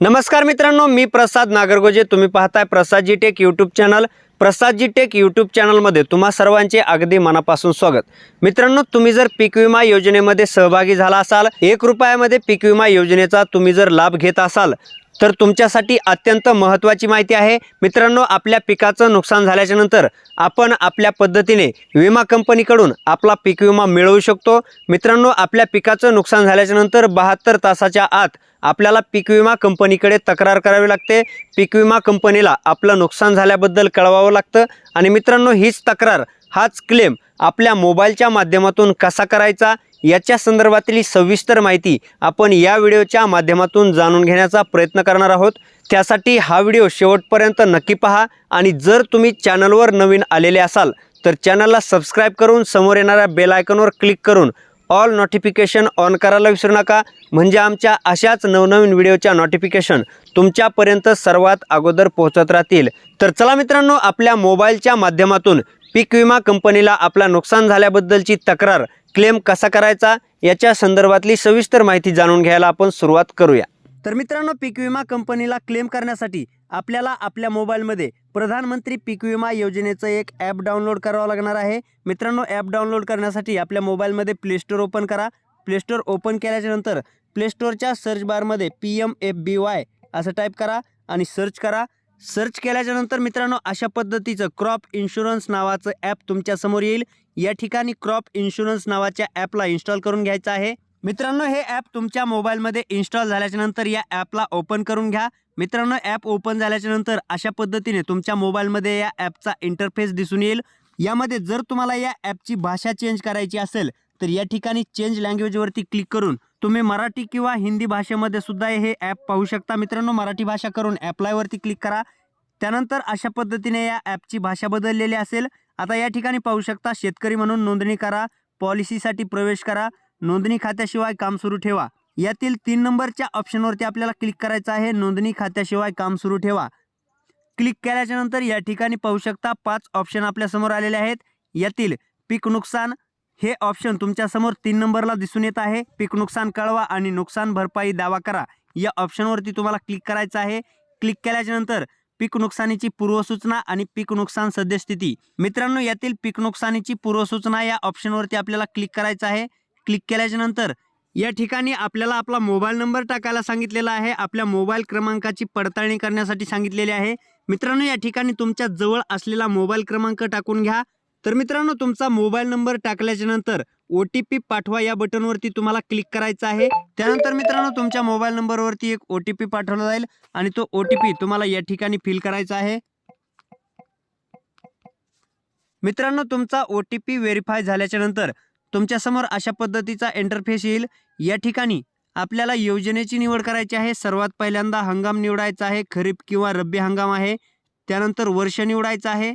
नमस्कार मित्रांनो मी प्रसाद नागरगोजे. तुम्ही पाहताय Prasadji tech YouTube channel Prasadji tech YouTube चॅनलमध्ये तुम्हा सर्वांचे अगदी मनापासून स्वागत. मित्रांनो तुम्ही जर पीक विमा योजनेमध्ये सहभागी झाला असाल एक रुपयामध्ये पीक विमा योजनेचा तुम्ही जर लाभ घेत असाल तर तुमच्यासाठी अत्यंत महत्त्वाची माहिती आहे. मित्रांनो आपल्या पिकाचं नुकसान झाल्याच्यानंतर आपण आपल्या पद्धतीने विमा कंपनीकडून आपला पीक विमा मिळवू शकतो. मित्रांनो आपल्या पिकाचं नुकसान झाल्याच्यानंतर बहात्तर तासाच्या आत आपल्याला पीक विमा कंपनीकडे तक्रार करावी लागते. पीक विमा कंपनीला आपलं नुकसान झाल्याबद्दल कळवावं लागतं. आणि मित्रांनो हीच तक्रार हाच क्लेम आपल्या मोबाईलच्या माध्यमातून कसा करायचा? याच्या संदर्भातली सविस्तर माहिती आपण या व्हिडिओच्या माध्यमातून जाणून घेण्याचा प्रयत्न करणार आहोत. त्यासाठी हा व्हिडिओ शेवटपर्यंत नक्की पहा आणि जर तुम्ही चॅनलवर नवीन आलेले असाल तर चॅनलला सबस्क्राईब करून समोर येणाऱ्या बेल आयकॉनवर क्लिक करून ऑल नोटिफिकेशन ऑन करायला विसरू नका. म्हणजे आमच्या अशाच नवनवीन व्हिडिओच्या नोटिफिकेशन तुमच्यापर्यंत सर्वात अगोदर पोहोचत राहतील. तर चला मित्रांनो आपल्या मोबाईलच्या माध्यमातून पीक विमा कंपनीला आपला नुकसान झाल्याबद्दलची तक्रार क्लेम कसा करायचा याच्या संदर्भातली सविस्तर माहिती जाणून घ्यायला आपण सुरुवात करूया. तर मित्रांनो पीक विमा कंपनीला क्लेम करण्यासाठी आपल्याला आपल्या मोबाईलमध्ये प्रधानमंत्री पीक विमा योजनेचं एक ॲप डाउनलोड करावं लागणार आहे. मित्रांनो ॲप डाउनलोड करण्यासाठी आपल्या मोबाईलमध्ये प्लेस्टोर ओपन करा. प्लेस्टोर ओपन केल्याच्यानंतर सर्च बारमध्ये P M F B Y असं टाईप करा आणि सर्च करा. सर्च केल्याच्यानंतर मित्रांनो अशा पद्धतीचं क्रॉप इन्शुरन्स नावाचं ॲप तुमच्यासमोर येईल. या ठिकाणी क्रॉप इन्शुरन्स नावाच्या ॲपला इन्स्टॉल करून घ्यायचं आहे. मित्रांनो हे ॲप तुमच्या मोबाईलमध्ये इन्स्टॉल झाल्याच्यानंतर या ॲपला ओपन करून घ्या. मित्रांनो ॲप ओपन झाल्याच्यानंतर अशा पद्धतीने तुमच्या मोबाईलमध्ये या ॲपचा इंटरफेस दिसून येईल. यामध्ये जर तुम्हाला या ॲपची भाषा चेंज करायची असेल तर या ठिकाणी चेंज लँग्वेजवरती क्लिक करून तुम्ही मराठी किंवा हिंदी भाषेमध्ये सुद्धा हे ॲप पाहू शकता. मित्रांनो मराठी भाषा करून ॲप्लायवरती क्लिक करा. त्यानंतर अशा पद्धतीने या ॲपची भाषा बदललेली असेल. आता या ठिकाणी पाहू शकता शेतकरी म्हणून नोंदणी करा. पॉलिसीसाठी प्रवेश करा. नोंदणी खात्याशिवाय काम सुरू ठेवा. यातील तीन नंबरच्या ऑप्शनवरती आपल्याला क्लिक करायचं आहे. नोंदणी खात्याशिवाय काम सुरू ठेवा. क्लिक केल्याच्यानंतर या ठिकाणी पाहू शकता पाच ऑप्शन आपल्यासमोर आलेले आहेत. यातील पीक नुकसान हे ऑप्शन तुमच्यासमोर तीन नंबरला दिसून येत आहे. पीक नुकसान कळवा आणि नुकसान भरपाई दावा करा. या ऑप्शनवरती तुम्हाला क्लिक करायचं आहे. क्लिक केल्याच्यानंतर पीक नुकसानीची पूर्वसूचना आणि पीक नुकसान सद्यस्थिती. मित्रांनो यातील पीक नुकसानीची पूर्वसूचना या ऑप्शनवरती आपल्याला क्लिक करायचं आहे. क्लिक केल्याच्यानंतर या ठिकाणी आपल्याला आपला मोबाईल नंबर टाकायला सांगितलेला आहे. आपल्या मोबाईल क्रमांकाची पडताळणी करण्यासाठी सांगितलेली आहे. मित्रांनो या ठिकाणी तुमच्या जवळ असलेला मोबाईल क्रमांक टाकून घ्या. तर मित्रांनो तुमचा मोबाईल नंबर टाकल्याच्या नंतर ओ टी पी पाठवा या बटनवरती तुम्हाला क्लिक करायचं आहे. त्यानंतर मित्रांनो तुमच्या मोबाईल नंबरवरती एक ओ टी पी पाठवला जाईल आणि तो ओ टी पी तुम्हाला या ठिकाणी फिल करायचा आहे. मित्रांनो तुमचा ओ टी पी व्हेरीफाय झाल्याच्यानंतर तुमच्यासमोर अशा पद्धतीचा इंटरफेस येईल. या ठिकाणी आपल्याला योजनेची निवड करायची आहे. सर्वात पहिल्यांदा हंगाम निवडायचा आहे. खरीप किंवा रब्बी हंगाम आहे. त्यानंतर वर्ष निवडायचं आहे.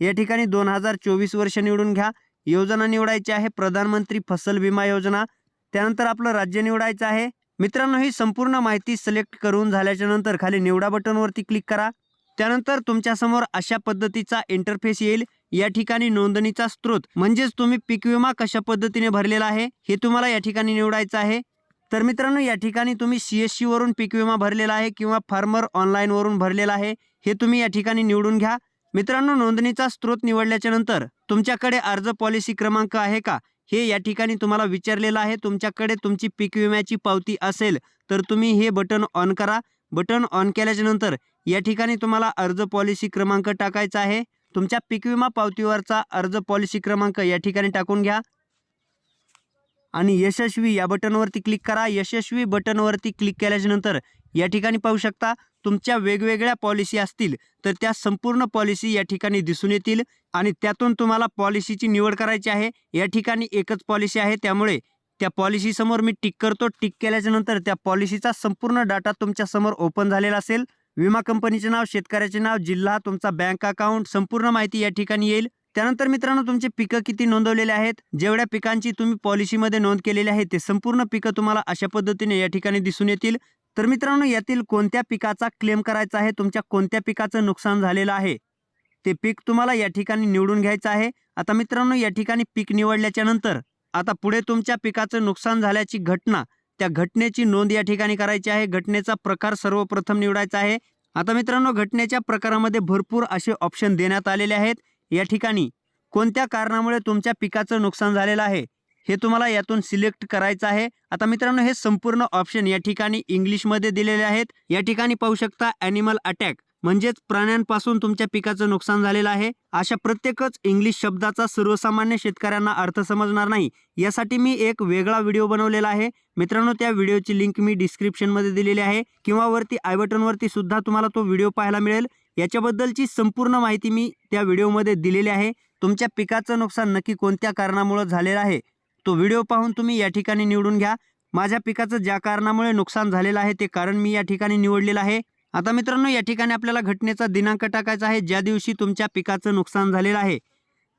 या ठिकाणी दोन हजार चोवीस वर्ष निवडून घ्या. योजना निवडायची आहे. प्रधानमंत्री फसल विमा योजना. त्यानंतर आपलं राज्य निवडायचं आहे. मित्रांनो ही संपूर्ण माहिती सिलेक्ट करून झाल्याच्यानंतर खाली निवडा बटनवरती क्लिक करा. त्यानंतर तुमच्यासमोर अशा पद्धतीचा इंटरफेस येईल. या ठिकाणी नोंदणीचा स्रोत म्हणजेच तुम्ही पीक विमा कशा पद्धतीने भरलेला आहे हे तुम्हाला या ठिकाणी निवडायचं आहे. तर मित्रांनो या ठिकाणी तुम्ही सी एस वरून पीक विमा भरलेला आहे किंवा फार्मर ऑनलाईनवरून भरलेला आहे हे तुम्ही या ठिकाणी निवडून घ्या. मित्रांनो नोंदणीचा स्रोत निवडल्याच्या नंतर तुमच्याकडे अर्ज पॉलिसी क्रमांक आहे का हे या ठिकाणी तुम्हाला विचारलेलं आहे. तुमच्याकडे तुमची पीक विम्याची पावती असेल तर तुम्ही हे बटन ऑन करा. बटन ऑन केल्याच्यानंतर या ठिकाणी तुम्हाला अर्ज पॉलिसी क्रमांक टाकायचा आहे. तुमच्या पीक विमा पावतीवरचा अर्ज पॉलिसी क्रमांक या ठिकाणी टाकून घ्या. आणि यशस्वी या बटनवरती क्लिक करा. यशस्वी बटनवरती क्लिक केल्याच्यानंतर या ठिकाणी पाहू शकता तुमच्या वेगवेगळ्या पॉलिसी असतील तर त्या संपूर्ण पॉलिसी या ठिकाणी दिसून येतील आणि त्यातून तुम्हाला पॉलिसीची निवड करायची आहे. या ठिकाणी एकच पॉलिसी आहे त्यामुळे त्या पॉलिसीसमोर मी टिक करतो. टिक केल्याच्यानंतर त्या पॉलिसीचा संपूर्ण डाटा तुमच्यासमोर ओपन झालेला असेल. विमा कंपनीचे नाव शेतकऱ्याचे नाव जिल्हा तुमचा बँक अकाउंट संपूर्ण माहिती या ठिकाणी येईल. त्यानंतर मित्रांनो तुमचे पिकं किती नोंदवलेले आहेत? जेवढ्या पिकांची तुम्ही पॉलिसीमध्ये नोंद केलेली आहे ते संपूर्ण पिकं तुम्हाला अशा पद्धतीने या ठिकाणी दिसून येतील. तर मित्रांनो यातील कोणत्या पिकाचा क्लेम करायचा आहे? तुमच्या कोणत्या पिकाचं नुकसान झालेलं आहे? ते पीक तुम्हाला या ठिकाणी निवडून घ्यायचं आहे. आता मित्रांनो या ठिकाणी पीक निवडल्याच्या नंतर आता पुढे तुमच्या पिकाचं नुकसान झाल्याची घटना त्या घटनेची नोंद या ठिकाणी करायची आहे. घटनेचा प्रकार सर्वप्रथम निवडायचा आहे. आता मित्रांनो घटनेच्या प्रकारामध्ये भरपूर असे ऑप्शन देण्यात आलेले आहेत. या ठिकाणी कोणत्या कारणामुळे तुमच्या पिकाचं नुकसान झालेलं आहे? हे तुम्हाला यातून सिलेक्ट करायचं आहे. आता मित्रांनो हे संपूर्ण ऑप्शन या ठिकाणी इंग्लिशमध्ये दिलेले आहेत. या ठिकाणी पाहू शकता ॲनिमल अटॅक म्हणजेच प्राण्यांपासून तुमच्या पिकाचं नुकसान झालेलं आहे. अशा प्रत्येकच इंग्लिश शब्दाचा सर्वसामान्य शेतकऱ्यांना अर्थ समजणार नाही. यासाठी मी एक वेगळा व्हिडिओ बनवलेला आहे. मित्रांनो त्या व्हिडिओची लिंक मी डिस्क्रिप्शनमध्ये दिलेली आहे किंवा वरती आय बटनवरती सुद्धा तुम्हाला तो व्हिडिओ पाहायला मिळेल. याच्याबद्दलची संपूर्ण माहिती मी त्या व्हिडिओमध्ये दिलेली आहे. तुमच्या पिकाचं नुकसान नक्की कोणत्या कारणामुळे झालेलं आहे? तो व्हिडिओ पाहून तुम्ही या ठिकाणी निवडून घ्या. माझ्या पिकाचं ज्या कारणामुळे नुकसान झालेलं आहे ते कारण मी या ठिकाणी निवडलेलं आहे. आता मित्रांनो या ठिकाणी आपल्याला घटनेचा दिनांक टाकायचा आहे. ज्या दिवशी तुमच्या पिकाचं नुकसान झालेलं आहे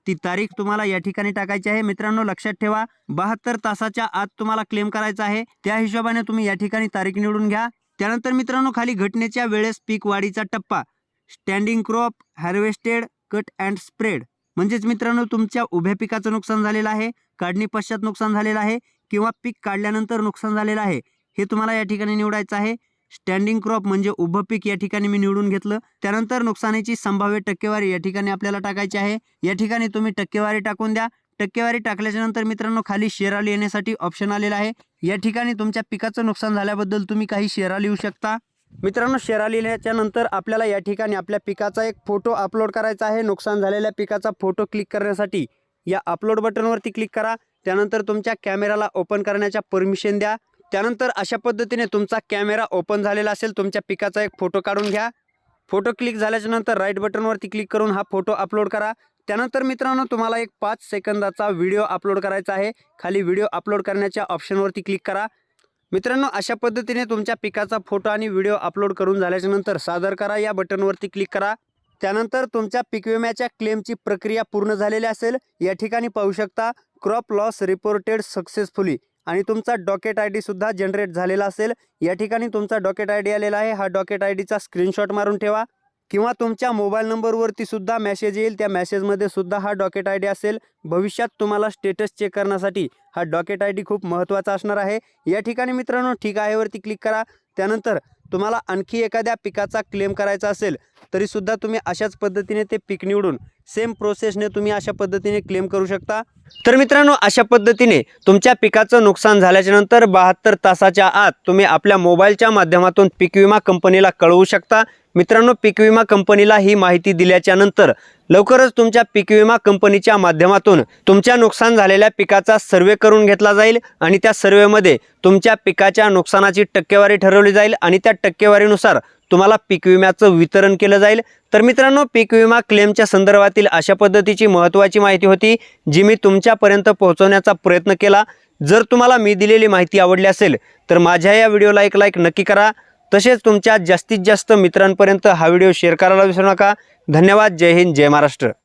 ती तारीख तुम्हाला या ठिकाणी टाकायची आहे. मित्रांनो लक्षात ठेवा बहात्तर तासाच्या आत तुम्हाला क्लेम करायचा आहे. त्या हिशोबाने तुम्ही या ठिकाणी तारीख निवडून घ्या. त्यानंतर मित्रांनो खाली घटनेच्या वेळेस पीक वाढीचा टप्पा standing crop harvested cut and spread म्हणजेच मित्रांनो तुमच्या उभ्या पिकाचं नुकसान झालेलं आहे काढणी पश्चात नुकसान झालेलं आहे किंवा पीक काढल्यानंतर नुकसान झालेलं आहे हे तुम्हाला या ठिकाणी निवडायचं आहे. स्टँडिंग क्रॉप म्हणजे उभं पीक या ठिकाणी मी निवडून घेतलं. त्यानंतर नुकसानीची संभाव्य टक्केवारी या ठिकाणी आपल्याला टाकायची आहे. या ठिकाणी तुम्ही टक्केवारी टाकून द्या. टक्केवारी टाकल्याच्या नंतर मित्रांनो खाली शेरा लिहिण्यासाठी ऑप्शन आलेला आहे. या ठिकाणी तुमच्या पिकाचं नुकसान झाल्याबद्दल तुम्ही काही शेरा लिहू शकता. मित्रांनो शेरा लिहिल्याच्या नंतर आपल्याला या ठिकाणी आपल्या पिकाचा एक फोटो अपलोड करायचा आहे. नुकसान झालेल्या पिकाचा फोटो क्लिक करण्यासाठी या अपलोड बटनवरती क्लिक करा. त्यानंतर तुमच्या कॅमेराला ओपन करण्याच्या परमिशन द्या. त्यानंतर अशा पद्धतीने तुमचा कॅमेरा ओपन झालेला असेल तुमच्या पिकाचा एक फोटो काढून घ्या. फोटो क्लिक झाल्याच्यानंतर राईट बटनवरती क्लिक करून हा फोटो अपलोड करा. त्यानंतर मित्रांनो तुम्हाला एक पाच सेकंदाचा व्हिडिओ अपलोड करायचा आहे. खाली व्हिडिओ अपलोड करण्याच्या ऑप्शनवरती क्लिक करा. मित्रांनो अशा पद्धतीने तुमच्या पिकाचा फोटो आणि व्हिडिओ अपलोड करून झाल्याच्यानंतर सादर करा. या बटनवरती क्लिक करा. त्यानंतर तुमच्या पीक विम्याच्या क्लेमची प्रक्रिया पूर्ण झालेली असेल. या ठिकाणी पाहू शकता क्रॉप लॉस रिपोर्टेड सक्सेसफुली आणि तुमचा डॉकेट आय डीसुद्धा जनरेट झालेला असेल. या ठिकाणी तुमचा डॉकेट आय डी आलेला आहे. हा डॉकेट आय डीचा स्क्रीनशॉट मारून ठेवा. किंवा तुमच्या मोबाईल नंबरवरती सुद्धा मेसेज येईल. त्या मेसेजमध्ये सुद्धा हा डॉकेट आय डी असेल. भविष्यात तुम्हाला स्टेटस चेक करण्यासाठी हा डॉकेट आय डी खूप महत्त्वाचा असणार आहे. या ठिकाणी मित्रांनो ठीक आहेवरती क्लिक करा. त्यानंतर तुम्हाला आणखी एखाद्या पिकाचा क्लेम करायचा असेल तरीसुद्धा तुम्ही अशाच पद्धतीने ते पीक निवडून सेम प्रोसेसने तुम्ही अशा पद्धतीने क्लेम करू शकता. तर मित्रांनो अशा पद्धतीने तुमच्या पिकाचं नुकसान झाल्याच्यानंतर बहात्तर तासाच्या आत तुम्ही आपल्या मोबाईलच्या माध्यमातून पीक विमा कंपनीला कळवू शकता. मित्रांनो पीक विमा कंपनीला ही माहिती दिल्याच्यानंतर लवकरच तुमच्या पीक विमा कंपनीच्या माध्यमातून तुमच्या नुकसान झालेल्या पिकाचा सर्वे करून घेतला जाईल आणि त्या सर्वेमध्ये तुमच्या पिकाच्या नुकसानाची टक्केवारी ठरवली जाईल आणि त्या टक्केवारीनुसार तुम्हाला पीक विम्याचं वितरण केलं जाईल. तर मित्रांनो पीक विमा क्लेमच्या संदर्भातील अशा पद्धतीची महत्त्वाची माहिती होती जी मी तुमच्यापर्यंत पोहोचवण्याचा प्रयत्न केला. जर तुम्हाला मी दिलेली माहिती आवडली असेल तर माझ्या या व्हिडिओला एक लाईक नक्की करा. तसेच तुमच्या जास्तीत जास्त मित्रांपर्यंत हा व्हिडिओ शेअर करायला विसरू नका. धन्यवाद. जय हिंद जय महाराष्ट्र.